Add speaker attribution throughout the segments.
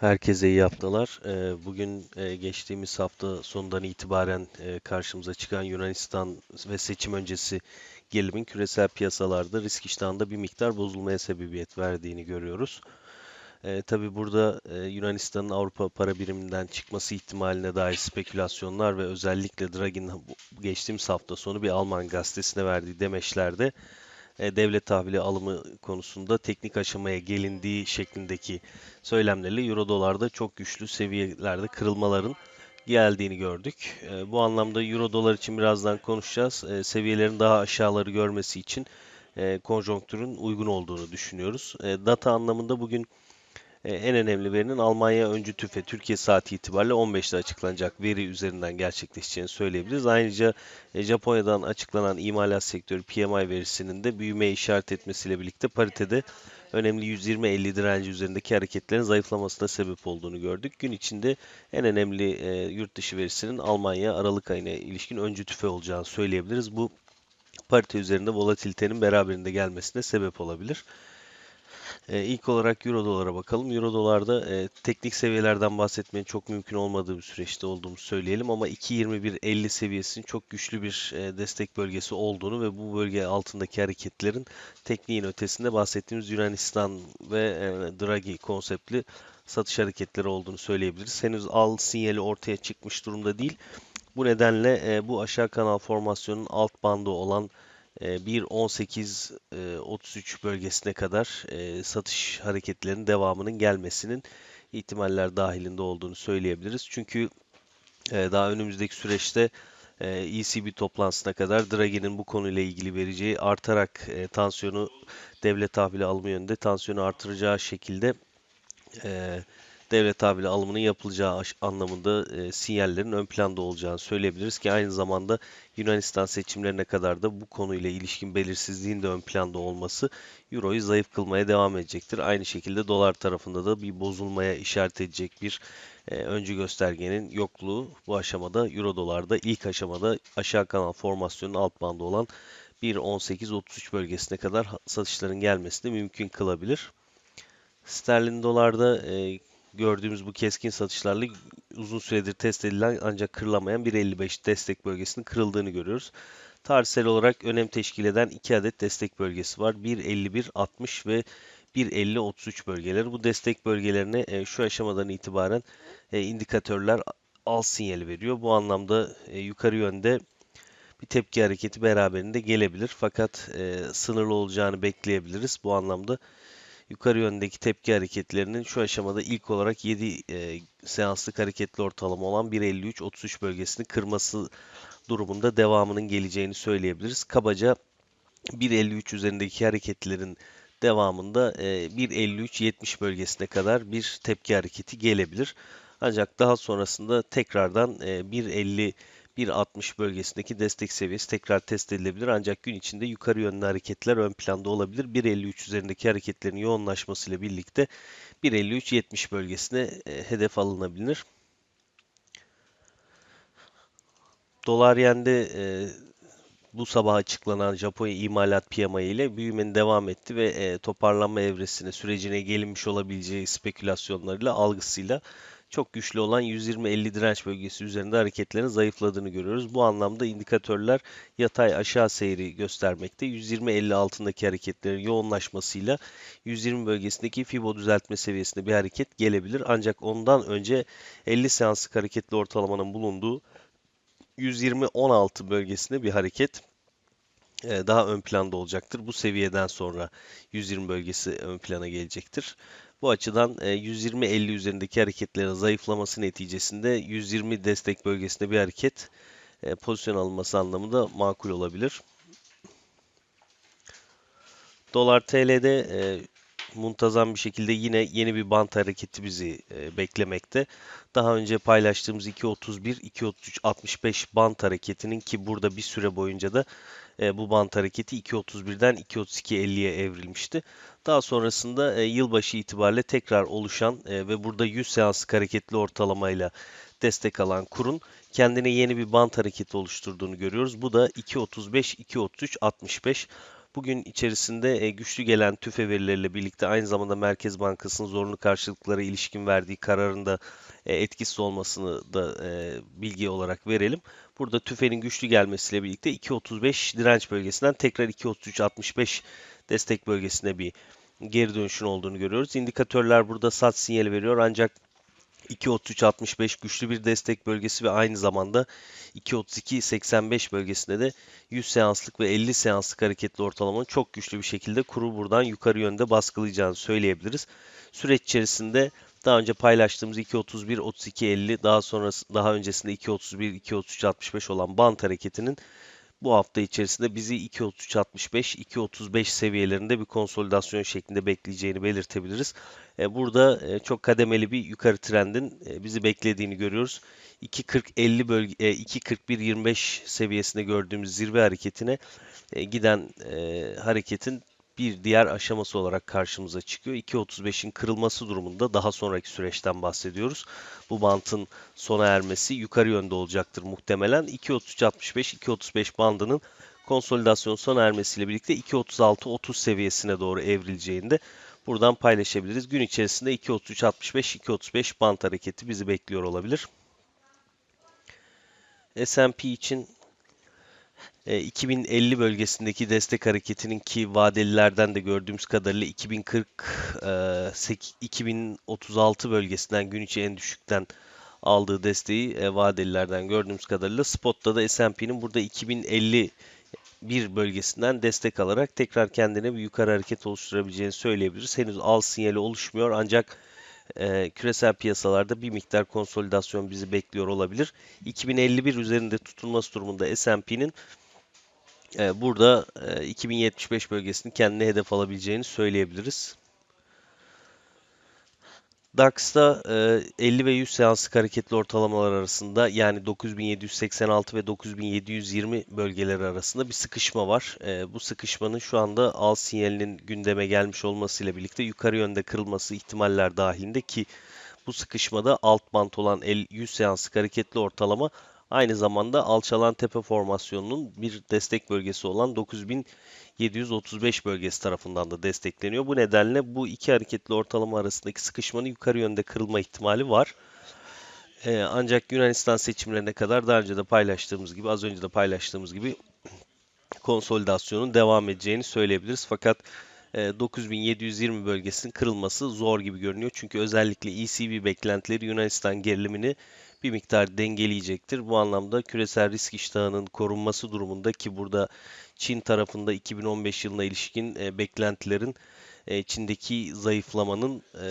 Speaker 1: Herkese iyi haftalar. Ee, Bugün e, geçtiğimiz hafta sonundan itibaren e, karşımıza çıkan Yunanistan ve seçim öncesi gerilimin küresel piyasalarda risk iştahında bir miktar bozulmaya sebebiyet verdiğini görüyoruz. E, tabii burada e, Yunanistan'ın Avrupa para biriminden çıkması ihtimaline dair spekülasyonlar ve özellikle Draghi'nin geçtiğimiz hafta sonu bir Alman gazetesine verdiği demeçlerde devlet tahvili alımı konusunda teknik aşamaya gelindiği şeklindeki söylemlerle euro dolarda çok güçlü seviyelerde kırılmaların geldiğini gördük. E, bu anlamda euro dolar için birazdan konuşacağız. E, seviyelerin daha aşağıları görmesi için e, konjonktürün uygun olduğunu düşünüyoruz. E, data anlamında bugün e, en önemli verinin Almanya öncü tüfe Türkiye saati itibariyle 15'te açıklanacak veri üzerinden gerçekleşeceğini söyleyebiliriz. Ayrıca e, Japonya'dan açıklanan imalat sektörü PMI verisinin de büyümeye işaret etmesiyle birlikte paritede önemli 120-50 direnci üzerindeki hareketlerin zayıflamasına sebep olduğunu gördük. Gün içinde en önemli e, yurt dışı verisinin Almanya Aralık ayına ilişkin öncü tüfe olacağını söyleyebiliriz. Bu parite üzerinde volatilitenin beraberinde gelmesine sebep olabilir. E, ilk olarak Euro dolara bakalım. Euro dolarda e, teknik seviyelerden bahsetmenin çok mümkün olmadığı bir süreçte olduğumuzu söyleyelim ama 2.21.50 seviyesinin çok güçlü bir e, destek bölgesi olduğunu ve bu bölge altındaki hareketlerin tekniğin ötesinde bahsettiğimiz Yunanistan ve e, Draghi konseptli satış hareketleri olduğunu söyleyebiliriz. Henüz al sinyali ortaya çıkmış durumda değil. Bu nedenle e, bu aşağı kanal formasyonun alt bandı olan 1.18-33 bölgesine kadar e, satış hareketlerinin devamının gelmesinin ihtimaller dahilinde olduğunu söyleyebiliriz. Çünkü e, daha önümüzdeki süreçte e, ECB toplantısına kadar Draghi'nin bu konuyla ilgili vereceği artarak e, tansiyonu devlet tahvili alımı yönünde tansiyonu artıracağı şekilde e, devlet tahvili alımının yapılacağı anlamında e, sinyallerin ön planda olacağını söyleyebiliriz ki aynı zamanda Yunanistan seçimlerine kadar da bu konuyla ilişkin belirsizliğin de ön planda olması Euro'yu zayıf kılmaya devam edecektir. Aynı şekilde dolar tarafında da bir bozulmaya işaret edecek bir e, öncü göstergenin yokluğu bu aşamada Euro dolarda ilk aşamada aşağı kanal formasyonun alt bandı olan 1.18-33 bölgesine kadar satışların gelmesini mümkün kılabilir. Sterlin dolarda e, gördüğümüz bu keskin satışlarla uzun süredir test edilen ancak kırılamayan 1.55 destek bölgesinin kırıldığını görüyoruz. Tarihsel olarak önem teşkil eden iki adet destek bölgesi var. 1.51.60 ve 1.50.33 bölgeleri. Bu destek bölgelerine e, şu aşamadan itibaren e, indikatörler al sinyali veriyor. Bu anlamda e, yukarı yönde bir tepki hareketi beraberinde gelebilir. Fakat sınırlı olacağını bekleyebiliriz. Bu anlamda yukarı yöndeki tepki hareketlerinin şu aşamada ilk olarak 7 e, seanslık hareketli ortalama olan 1.53-33 bölgesini kırması durumunda devamının geleceğini söyleyebiliriz. Kabaca 1.53 üzerindeki hareketlerin devamında e, 1.53-70 bölgesine kadar bir tepki hareketi gelebilir. Ancak daha sonrasında tekrardan e, 1.50 1.60 bölgesindeki destek seviyesi tekrar test edilebilir. Ancak gün içinde yukarı yönlü hareketler ön planda olabilir. 1.53 üzerindeki hareketlerin yoğunlaşmasıyla birlikte 1.53-70 bölgesine e, hedef alınabilir. Dolar yende e, bu sabah açıklanan Japonya imalat PMI ile büyümenin devam etti ve e, toparlanma evresine, sürecine gelinmiş olabileceği spekülasyonlarıyla, algısıyla çok güçlü olan 120-50 direnç bölgesi üzerinde hareketlerin zayıfladığını görüyoruz. Bu anlamda indikatörler yatay aşağı seyri göstermekte. 120-50 altındaki hareketlerin yoğunlaşmasıyla 120 bölgesindeki Fibo düzeltme seviyesinde bir hareket gelebilir. Ancak ondan önce 50 seanslık hareketli ortalamanın bulunduğu 120-16 bölgesinde bir hareket e, daha ön planda olacaktır. Bu seviyeden sonra 120 bölgesi ön plana gelecektir. Bu açıdan e, 120-50 üzerindeki hareketlerin zayıflaması neticesinde 120 destek bölgesinde bir hareket e, pozisyon alınması anlamında makul olabilir. Dolar TL'de e, muntazam bir şekilde yine yeni bir bant hareketi bizi e, beklemekte. Daha önce paylaştığımız 2.31, 2.33, 65 bant hareketinin ki burada bir süre boyunca da e, bu bant hareketi 2.31'den 2.32.50'ye evrilmişti. Daha sonrasında e, yılbaşı itibariyle tekrar oluşan e, ve burada 100 seanslık hareketli ortalamayla destek alan kurun kendine yeni bir bant hareketi oluşturduğunu görüyoruz. Bu da 2.35, 2.33, 65. bugün içerisinde e, güçlü gelen tüfe verileriyle birlikte aynı zamanda Merkez Bankası'nın zorunlu karşılıklara ilişkin verdiği kararında e, etkisiz olmasını da e, bilgi olarak verelim. Burada tüfenin güçlü gelmesiyle birlikte 2.35 direnç bölgesinden tekrar 2.33.65 destek bölgesine bir geri dönüşün olduğunu görüyoruz. İndikatörler burada sat sinyali veriyor ancak 2.33.65 güçlü bir destek bölgesi ve aynı zamanda 2.32.85 bölgesinde de 100 seanslık ve 50 seanslık hareketli ortalamanın çok güçlü bir şekilde kuru buradan yukarı yönde baskılayacağını söyleyebiliriz. Süreç içerisinde daha önce paylaştığımız 2.31, 32.50 daha sonra daha öncesinde 2.31, 2.33.65 olan bant hareketinin bu hafta içerisinde bizi 2.33.65, 2.35 seviyelerinde bir konsolidasyon şeklinde bekleyeceğini belirtebiliriz. E, burada e, çok kademeli bir yukarı trendin e, bizi beklediğini görüyoruz. 2.40-50 bölge, 2.41-25 seviyesinde gördüğümüz zirve hareketine giden hareketin bir diğer aşaması olarak karşımıza çıkıyor. 2.35'in kırılması durumunda daha sonraki süreçten bahsediyoruz. Bu bantın sona ermesi yukarı yönde olacaktır muhtemelen. 2.33.65-2.35 bandının konsolidasyon sona ermesiyle birlikte 2.36-30 seviyesine doğru evrileceğini de buradan paylaşabiliriz. Gün içerisinde 2.33.65-2.35 bant hareketi bizi bekliyor olabilir. S&P için 2050 e, bölgesindeki destek hareketinin ki vadelilerden de gördüğümüz kadarıyla 2040 2036 e, bölgesinden gün içi en düşükten aldığı desteği e, vadelilerden gördüğümüz kadarıyla spotta da S&P'nin burada 2050 bir bölgesinden destek alarak tekrar kendine bir yukarı hareket oluşturabileceğini söyleyebiliriz. Henüz al sinyali oluşmuyor ancak e, küresel piyasalarda bir miktar konsolidasyon bizi bekliyor olabilir. 2051 üzerinde tutulması durumunda S&P'nin e, burada e, 2075 bölgesini kendine hedef alabileceğini söyleyebiliriz. DAX'ta e, 50 ve 100 seanslık hareketli ortalamalar arasında yani 9786 ve 9720 bölgeleri arasında bir sıkışma var. Bu sıkışmanın şu anda al sinyalinin gündeme gelmiş olmasıyla birlikte yukarı yönde kırılması ihtimaller dahilinde ki bu sıkışmada alt bant olan 100 seanslık hareketli ortalama Aynı zamanda alçalan tepe formasyonunun bir destek bölgesi olan 9735 bölgesi tarafından da destekleniyor. Bu nedenle bu iki hareketli ortalama arasındaki sıkışmanın yukarı yönde kırılma ihtimali var. Ee, ancak Yunanistan seçimlerine kadar daha önce de paylaştığımız gibi, az önce de paylaştığımız gibi konsolidasyonun devam edeceğini söyleyebiliriz. Fakat 9720 e, bölgesinin kırılması zor gibi görünüyor. Çünkü özellikle ECB beklentileri Yunanistan gerilimini bir miktar dengeleyecektir. Bu anlamda küresel risk iştahının korunması durumunda ki burada Çin tarafında 2015 yılına ilişkin e, beklentilerin e, Çin'deki zayıflamanın, e,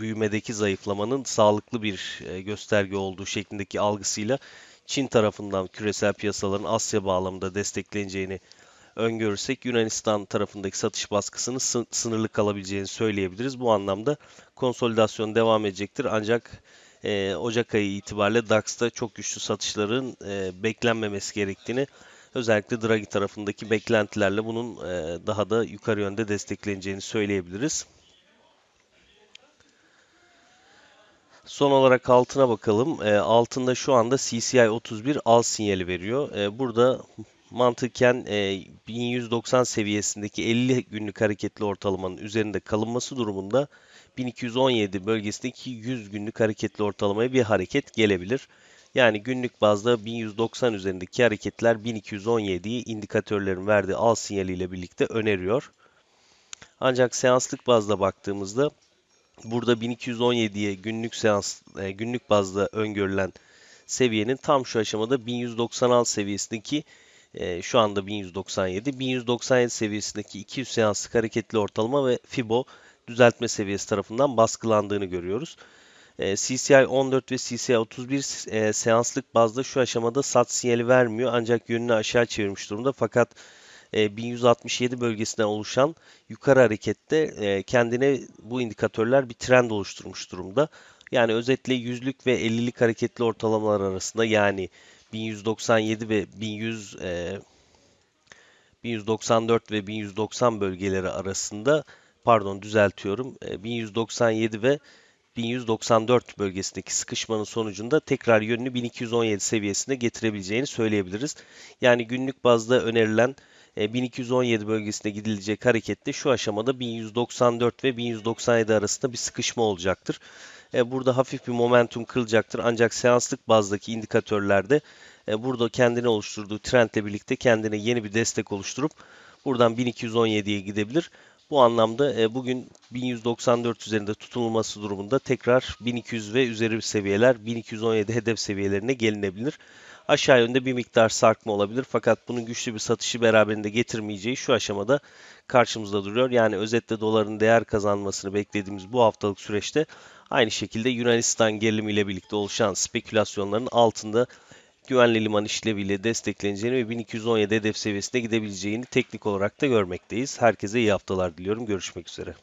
Speaker 1: büyümedeki zayıflamanın sağlıklı bir e, gösterge olduğu şeklindeki algısıyla Çin tarafından küresel piyasaların Asya bağlamında destekleneceğini öngörürsek Yunanistan tarafındaki satış baskısını sınırlı kalabileceğini söyleyebiliriz. Bu anlamda konsolidasyon devam edecektir. Ancak e, Ocak ayı itibariyle DAX'ta çok güçlü satışların e, beklenmemesi gerektiğini özellikle Draghi tarafındaki beklentilerle bunun e, daha da yukarı yönde destekleneceğini söyleyebiliriz. Son olarak altına bakalım. E, altında şu anda CCI 31 al sinyali veriyor. E, burada mantıken e, 1190 seviyesindeki 50 günlük hareketli ortalamanın üzerinde kalınması durumunda 1217 bölgesindeki 100 günlük hareketli ortalamaya bir hareket gelebilir. Yani günlük bazda 1190 üzerindeki hareketler 1217'yi indikatörlerin verdiği al sinyaliyle birlikte öneriyor. Ancak seanslık bazda baktığımızda burada 1217'ye günlük seans e, günlük bazda öngörülen seviyenin tam şu aşamada 1196 seviyesindeki e, şu anda 1197 1197 seviyesindeki 200 seanslık hareketli ortalama ve Fibo düzeltme seviyesi tarafından baskılandığını görüyoruz. E, CCI 14 ve CCI 31 e, seanslık bazda şu aşamada sat sinyali vermiyor ancak yönünü aşağı çevirmiş durumda fakat 1167 e, bölgesinden oluşan yukarı harekette kendine bu indikatörler bir trend oluşturmuş durumda. Yani özetle yüzlük ve 50'lik hareketli ortalamalar arasında yani 1197 ve 1100 1194 ve 1190 bölgeleri arasında pardon düzeltiyorum 1197 e, ve 1194 bölgesindeki sıkışmanın sonucunda tekrar yönünü 1217 seviyesine getirebileceğini söyleyebiliriz. Yani günlük bazda önerilen e, 1217 bölgesine gidilecek harekette şu aşamada 1194 ve 1197 arasında bir sıkışma olacaktır. E, burada hafif bir momentum kırılacaktır ancak seanslık bazdaki indikatörlerde e, burada kendini oluşturduğu trendle birlikte kendine yeni bir destek oluşturup buradan 1217'ye gidebilir. Bu anlamda e, bugün 1194 üzerinde tutulması durumunda tekrar 1200 ve üzeri seviyeler 1217 hedef seviyelerine gelinebilir. Aşağı yönde bir miktar sarkma olabilir fakat bunun güçlü bir satışı beraberinde getirmeyeceği şu aşamada karşımızda duruyor. Yani özetle doların değer kazanmasını beklediğimiz bu haftalık süreçte aynı şekilde Yunanistan gerilimiyle birlikte oluşan spekülasyonların altında güvenli liman işleviyle destekleneceğini ve 1217 hedef seviyesine gidebileceğini teknik olarak da görmekteyiz. Herkese iyi haftalar diliyorum. Görüşmek üzere.